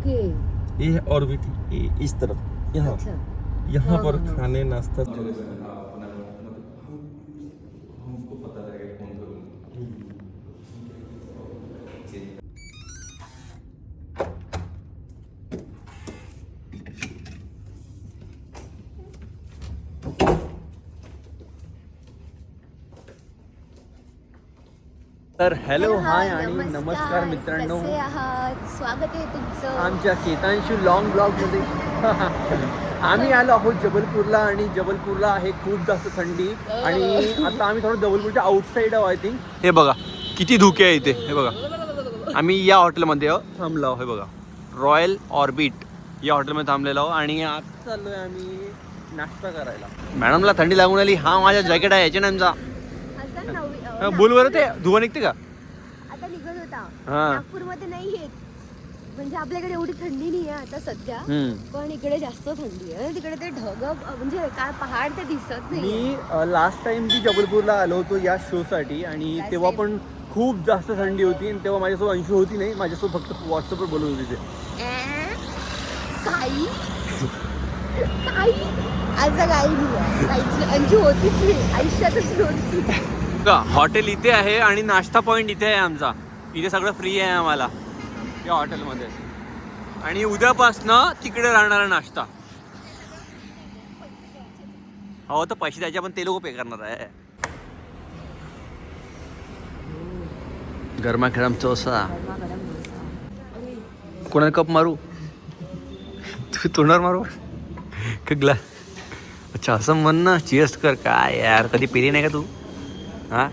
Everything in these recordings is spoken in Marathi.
ओके। ये है ऑर्बिट ये इस तरफ यहाँ। अच्छा। यहाँ पर। खाने नाश्ता। तर हॅलो हाय आणि नमस्कार मित्रांनो. कसे आहात? स्वागत आहे तुमचं. आमच्या केतांशी लॉंग ब्लॉगमध्ये. आम्ही आलो आहोत जबलपूरला आणि जबलपूरला आहे खूप जास्त थंडी. आणि आता आम्ही थोडं जबलपूरच्या आउटसाईड आहो आय थिंक हे बघा किती धुके आहे इथे. हे बघा. आम्ही या हॉटेलमध्ये आहो थांबलो आहो हे बघा. रॉयल ऑर्बिट या हॉटेलमध्ये थांबलेलो आहो आणि आता चाललोय आम्ही नाश्ता करायला. मॅडमला थंडी लागून आली. हा माझा जॅकेट आहे याच्या नामचा आता नवी अं, बोल बरं ते. धुवा निघते का? आता निघत होता. हा. नागपूरमध्ये नाही येत म्हणजे आपल्याकडे एवढी थंडी नाही आहे आता सध्या. हम्म. पण इकडे जास्त थंडी आहे. तिकडे ते ढग म्हणजे काय पहाड ते दिसत नाही मी लास्ट टाइम मी जबलपूरला आलो होतो या शो साठी आणि Last तेव्हा time. पण खूप जास्त थंडी होती आणि तेव्हा माझ्यासोबत अंशू होती नाही माझ्यासोबत फक्त व्हॉट्सअपवर बोलत होती ते. काही? काही? असं काही नाही आहे. काहीच नाही. अंजू होतीच नाही. आयुष्यातच नव्हती. हॉटेल इथे आहे आणि नाश्ता पॉईंट इथे आहे आमचा. इथे सगळं फ्री आहे आम्हाला. या हॉटेलमध्ये. आणि उद्यापासनं तिकडे राहणारा नाश्ता. हो तर पैसे द्यायचे पण ते लोक पे करणार आहे. गरमागरम चोसा कोणाला कप मारू? तू तोंडावर मारू? का ग्लास अच्छा असं म्हण ना चिअर्स कर. काय यार कधी पेरी नाही का तू? हा?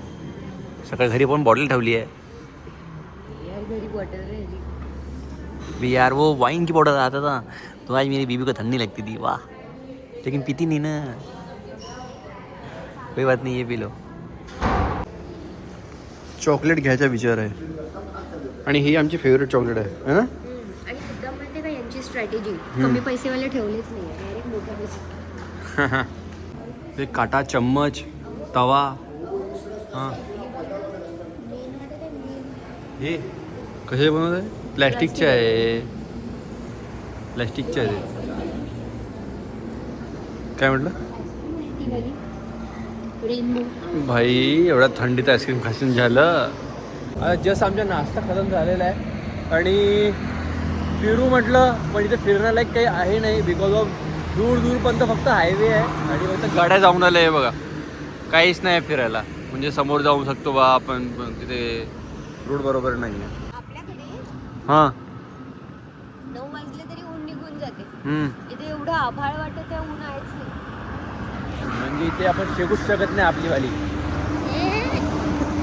सकाळी घरी पण बॉटल ठेवली आहे. यार घरी बॉटल राहिली. भी यार वो वाइन की बॉटल आता था. तो आज मेरी बीबी को ठंडी लगती थी वाह. लेकिन पीती नहीं ना. कोई बात नहीं ये पी लो. चॉकलेट घ्यायचा विचार आहे. आणि ही आमची फेवरेट चॉकलेट आहे है ना? आणि मुद्दाम माहिती का यांची स्ट्रॅटेजी कमी पैसेवाले ठेवलेच नाही. डायरेक्ट मोठ्या पैसे. एक काटा चम्मच तवा हां. हे कसे बनवत आहे? प्लॅस्टिकचे आहे. प्लॅस्टिकचे आहे. काय म्हटलं? रेनबो भाई एवढ्या थंडीत आईस्क्रीम खासून झालं. जस्ट आमचा नाश्ता खतम झालेला आहे. आणि फिरू म्हटलं पण इथे फिरण्यालायक काही आहे नाही. बिकॉज ऑफ दूर दूरपर्यंत फक्त हायवे आहे. आणि फक्त गाड्या जाऊन आल्या आहे बघा. काहीच नाही फिरायला. म्हणजे समोर जाऊ शकतो बा आपण पण तिथे रोड बरोबर नाही आहे आपल्याकडे हां. नऊ वाजले तरी ऊन निघून जाते. हम्म. इथे एवढं आभाळ वाटत आहे ऊन आहेच नाही. म्हणजे इथे आपण शेकूच शकत नाही आपली वाली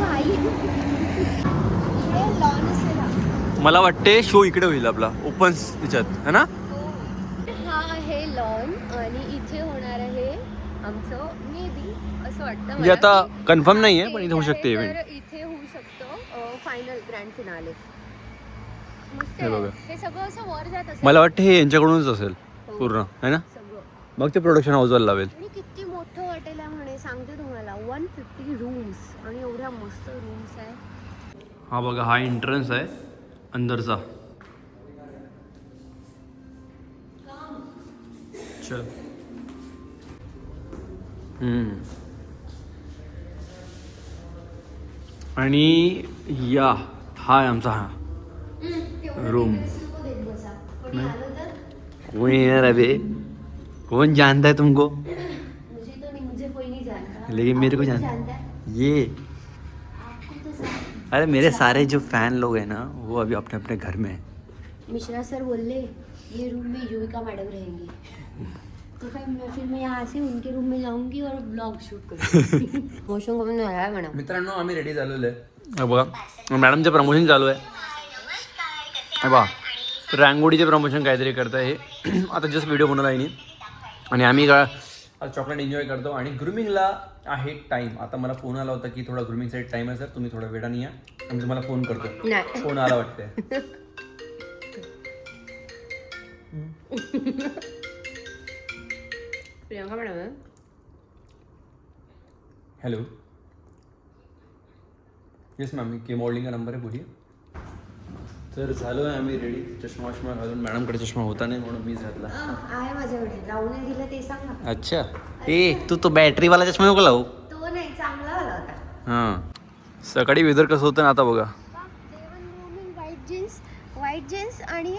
काही इकडे मला वाटते शो इकडे होईल आपला ओपन याच्यात है ना? हा. आहे लॉन आणि इथे होणार आहे आमचं असं वाटतं म्हणजे मला आता कन्फर्म नाही आहे हा पण इथे होऊ शकते आहे, इव्हेंट तर इथे होऊ शकतो फायनल ग्रँड फिनाले मस्त हे आहे. बघा. हे सगळं असं वर जात असेल. मला वाटतं हे यांच्याकडूनच असेल हो. पूर्ण है ना? सगळं. मग ते प्रोडक्शन हाऊसवाला लावेल. आणि किती मोठं हॉटेल आहे म्हणे सांगते तुम्हाला. वन फिफ्टी रूम्स आणि एवढ्या मस्त रूम्स आहे. हा बघा हा एंट्रन्स आहे अंदरचा. चल. हम्म. आणि या हा आहे आमचा हा रूम कोणी आलं तर कौन जानता है तुमको? मुझे तो नहीं मुझे कोई नहीं जानता लेकिन मेरे को जानता जानता है ये. तो अरे मेरे सारे जो फैन लोग हैं ना वो अभी अपने अपने घर में हैं। मिश्रा सर बोल ले ये रूम में युविका मैडम रहेंगी। तो फिर मैं फिर मैं यहाँ से उनके रूम में जाऊंगी और ब्लॉग शूट करूंगी। मोशन करून आया म्हणा मित्रांनो आम्ही रेडी झालेलो आहे. बघा मॅडमचं प्रमोशन चालू आहे. बघा रांगोळीचे प्रमोशन काहीतरी करत आहे आता जस्ट व्हिडिओ बनवला आहे आणि आम्ही का चॉकलेट एन्जॉय करतो आणि ग्रुमिंगला आहे टाईम आता मला फोन आला होता की थोडा ग्रुमिंगसाठी टाईम आहे सर तुम्ही थोडा वेळाने या. आणि तुम्हाला फोन करतो. फोन आला वाटतंय. Priyanka madam. Hello yes ma'am के मॉडलिंग का नंबर है बोलिए तर झालो आहे आम्ही रेडी चष्मा वष्मा घालून मॅडमकडे चष्मा होता नाही म्हणून मीच घातला. आहे माझ्याकडे राहून दिलं ते सांग ना. अच्छा. ए तू तो बॅटरीवाला चष्मा नको लावू. तो नाही चांगला वाला होता. हां. सकाळी वेदर कसं होतं ना आता बघा. व्हाईट जीन्स व्हाईट जीन्स आणि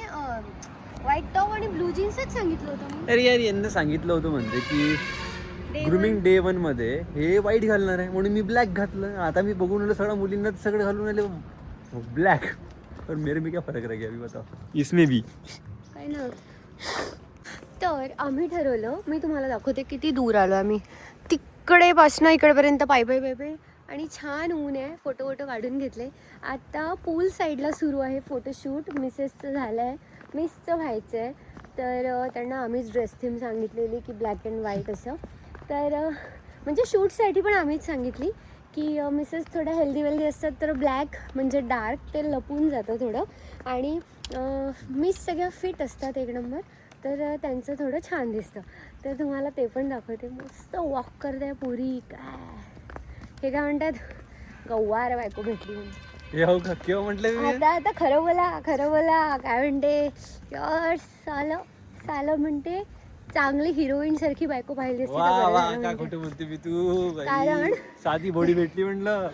व्हाईट टॉप आणि ब्लू जीन्सच सांगितलं होतं मी अरे यार यांना सांगितलं होतं म्हणजे की ग्रुमिंग डे वनमध्ये हे वाईट घालणार आहे म्हणून मी ब्लॅक घातलं. आता मी बघून आलो सगळ्या मुलींना सगळं घालून आले ब्लॅक और मेरे में क्या फरक रह गया अभी बताओ. इसमें भी. काय ना. तर आम्ही ठरवलं मी तुम्हाला दाखवते किती दूर आलो आम्ही. तिकडेपासनं इकडेपर्यंत पाय पाय पाय पाय. आणि छान ऊन आहे. फोटो वोटो काढून घेतले. आता पूल साईडला सुरू आहे फोटोशूट मिसेसचं झालं आहे मिसचं व्हायचं आहे तर त्यांना आम्हीच ड्रेस थीम सांगितलेली की ब्लॅक अँड व्हाईट असं. तर म्हणजे शूटसाठी पण आम्हीच सांगितली की मिसेस थोड्या हेल्दी वेल्दी असतात तर ब्लॅक म्हणजे डार्क ते लपून जातं थोडं. आणि मिस सगळ्या फिट असतात एक नंबर तर त्यांचं थोडं छान दिसतं. तर तुम्हाला ते पण दाखवते. मस्त वॉक करते पुरी. काय? हे काय म्हणतात? गव्वार बायको भेटली म्हणून का? केव्हा म्हटलं मी? आता आता खरं बोला खरं बोला. काय म्हणते? यार सालं सालं म्हणते चांगली हिरोईन सारखी बायको पाहिजे असती वा काय म्हणते. खोटं बोलते मी तू बाई. कारण? साधी बॉडी भेटली म्हटलं.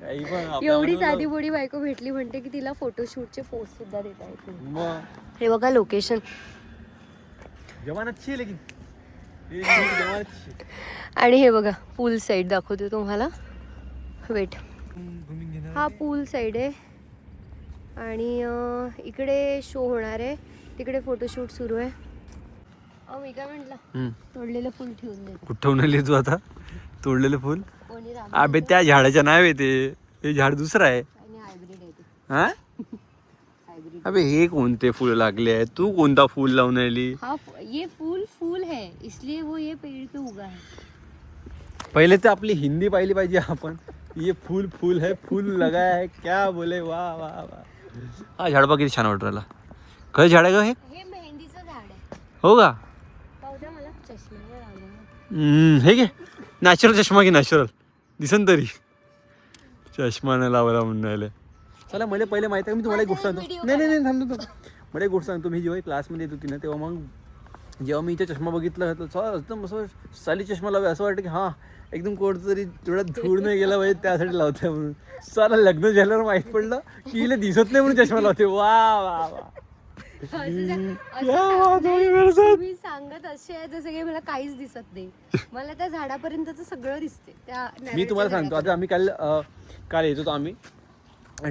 काही पण आपल्या एवढी साधी बोडी बायको भेटली म्हणते की तिला फोटोशूटचे पोस्ट सुद्धा देता येत नाही. मग? हे बघा लोकेशन जवान अच्छी लेकिन. ये जवान अच्छी. आणि हे बघा पूल साईड दाखवते तुम्हाला. वेट. हा पूल साईड आहे. आणि इकडे शो होणार आहे. तिकडे फोटोशूट सुरू आहे. अहो मी काय म्हटलं? हम्म. तोडलेलं फुल ठेवून दे कुठं आली तू आता? तोडलेलं फुल कोणी अबे त्या झाडाच्या नाव आहे ते. हे झाड दुसरं आहे. हायब्रिड आहे ते. हा? हायब्रिड अबे हे कोणते फुल लागले आहे तू कोणता फुल लावून आली हाँ ये फूल फूल है. इसलिए वो ये पेड़ पे उगा है. पहिले तर आपली हिंदी पाहिली पाहिजे आपण. ये फुल फुल है फुल लगाया है क्या बोले? वा वा वा हा झाड बघ किती छान वाटत राहिला. खरं झाड आहे का हे? हे मेहंदीचं झाड आहे. हो का पाहू द्या मला चष्म्यावर आलं हम्म, हे घे. नॅचरल चष्मा घे नॅचरल दिसन तरी. चष्मा नाही लावायला म्हणून राहिले. चला मला पहिले माहिती आहे मी तुम्हाला एक गोष्ट सांगतो. नाही नाही नाही थांबतो तो. मला एक गोष्ट सांगतो. मी जेव्हा क्लासमध्ये येत होती ना तेव्हा मग जेव्हा मी इथे चष्मा बघितला तर सा- एकदम असं साली चष्मा लावे असं वाटतं की हां एकदम कोणतरी तेवढा धूळ नाही गेला पाहिजे त्यासाठी लावते म्हणून. साला लग्न झाल्यावर माहीत पडलं की हिला दिसत नाही म्हणून चष्मा लावते वा वा वा. असं बात सांगते, असे आहे जसं काही मला काहीच दिसत नाही. मला त्या झाडापर्यंतच सगळं दिसते त्या मी नारळाच्या तुम्हाला सांगतो. आता आम्ही काल अ, काल येत होतो आम्ही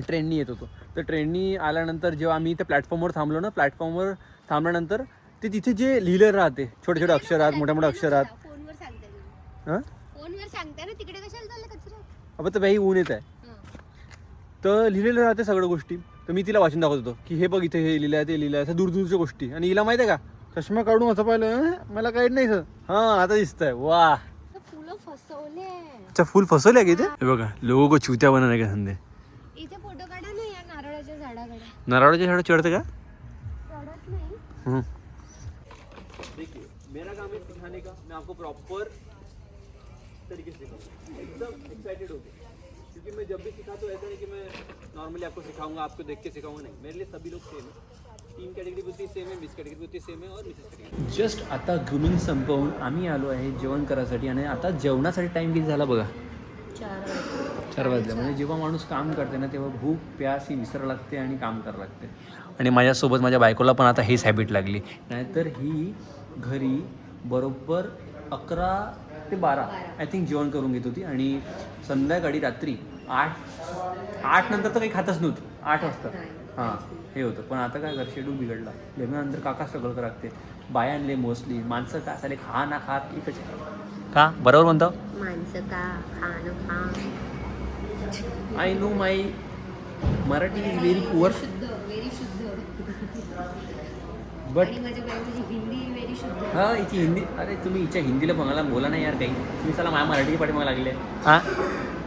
ट्रेननी येत होतो. तर ट्रेननी आल्यानंतर जेव्हा आम्ही त्या प्लॅटफॉर्मवर थांबलो ना प्लॅटफॉर्मवर थांबल्यानंतर ते तिथे जे लिहिलं राहते छोटे छोटे अक्षरात मोठ्या मोठ्या अक्षरात. फोनवर सांगते मी. हां? फोनवर सांगते ना तिकडे कशाला चाललं कचरा? अब तर बाई ऊन येत आहे हं. तर लिहिलेलं राहते सगळ्या गोष्टी. तर मी तिला वाचून दाखवत होतो की हे बघ इथे हे लिहिलं आहे ते लिहिलं आहे असं दूर दूरच्या गोष्टी. आणि हिला माहिती आहे का? चष्मा काढून असं पाहिलं "अं, मला काही नाही सर. हां आता दिसतंय. वा. फुलं फसवले. अच्छा फुल फसवले का इथे? हे. बघा लोगो को चुत्या बनवणे का संधे इथे फोटो काढा ना या नारळाच्या झाडाकडे. नारळाच्या झाड चढतं का? चढत नाही. हम्म। देखिए मेरा काम है सिखाने का मैं आपको प्रॉपर तरीके से सिखाऊंगा एकदम एक्साइटेड होके। क्योंकि मैं जब भी सिखा तो ऐसा नहीं कि मैं नॉर्मली आपको सिखाऊंगा आपको देख के सिखाऊंगा नहीं। मेरे लिए सभी लोग सेम है। तीन कॅटेगरी होती सेम आहे मिस कॅटेगरी होती सेम आहे और मिसेस कॅटेगरी जस्ट आता ग्रुमिंग संपवून आम्ही आलो आहे जेवण करायसाठी आणि आता जेवणासाठी टाईम किती झाला बघा? चार वाजले. म्हणजे जेव्हा माणूस काम करते ना तेव्हा भूक प्यास ही विसरायला लागते आणि काम करावं लागते. आणि माझ्यासोबत माझ्या बायकोला पण आता हेच हॅबिट लागली. नाहीतर ही घरी बरोबर अकरा ते बारा. आय थिंक जेवण करून घेत होती आणि संध्याकाळी रात्री आठ आठ नंतर तर काही खातच नव्हती. आठ वाजता. हां हे होतं. पण आता काय कर शेड्यूल बिघडला. लग्नानंतर काका स्ट्रगल करावं लागते बायांले मोस्टली माणसं का साले खा ना खात एकच. का? बरोबर म्हणतो? माणसं का खा I know my Marathi is very poor शुद्ध व्हेरी शुद्ध. बट हिंदी व्हेरी शुद्ध हा हिची हिंदी अरे तुम्ही हिच्या हिंदीला बघायला बोला नाही यार काही. तुम्ही चला माझ्या मराठी पाठीमागे लागले. हां?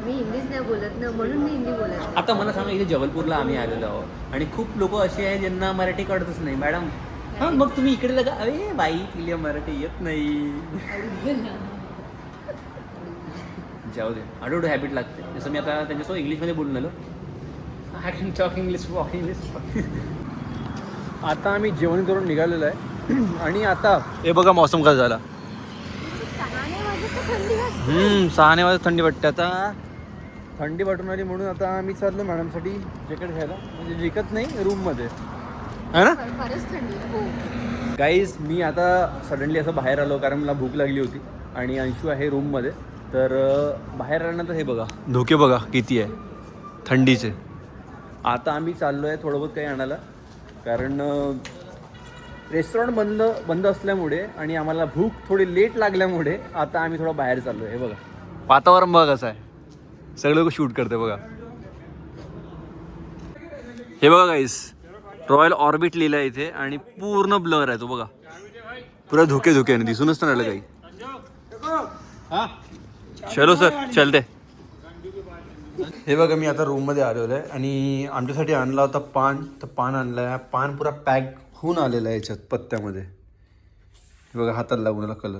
मी हिंदीच नाही बोलत ना म्हणून मी हिंदी बोलत आता मला सांगा इथे जबलपूरला आम्ही आलेलो आहोत आणि खूप लोक असे आहेत ज्यांना मराठी कळतच नाही. मॅडम हां मग तुम्ही इकडे लगा अरे बाई तिला मराठी येत नाही. जाऊ दे. हळूहळू हॅबिट लागते. जसं मी आता त्यांच्यासोबत इंग्लिशमध्ये बोलून आलो. I can talk English walk English आता आम्ही जेवण करून निघालेलो आहे. आणि आता हे बघा मौसम कसा झाला. हम्म सहाने वाजता थंडी वाटते आता. थंडी वाटून आली म्हणून आता आम्ही चाललो मॅडमसाठी जॅकेट घ्यायला. म्हणजे जिकत नाही रूममध्ये है ना? आहे. हो. गाईज मी आता सडनली असं बाहेर आलो कारण मला भूक लागली होती. आणि अंशू आहे रूममध्ये तर बाहेर आल्यानंतर हे बघा. धोके बघा किती आहे. थंडीचे. आता आम्ही चाललो आहे थोडं बहुत काही आणायला. कारण रेस्टॉरंट बंद बंद असल्यामुळे आणि आम्हाला भूक थोडी लेट लागल्यामुळे आता आम्ही थोडं बाहेर चाललो आहे हे बघा. वातावरण बघा कसं आहे. सगळे लोक शूट करते बघा. हे बघा गाईस रॉयल ऑर्बिट लिहिलं आहे इथे आणि पूर्ण ब्लर आहे तो बघा. पुरा धुके धुक्याने दिसूनच नाही राहिलं काही. चलो सर चलते. हे बघा मी आता रूममध्ये आलेलो आहे आणि आमच्यासाठी आणला होता पान. तर पान आणलं आहे पान पुरा पॅक होऊन आलेला आहे याच्यात पत्त्यामध्ये. हे बघा हाताला लागून कलर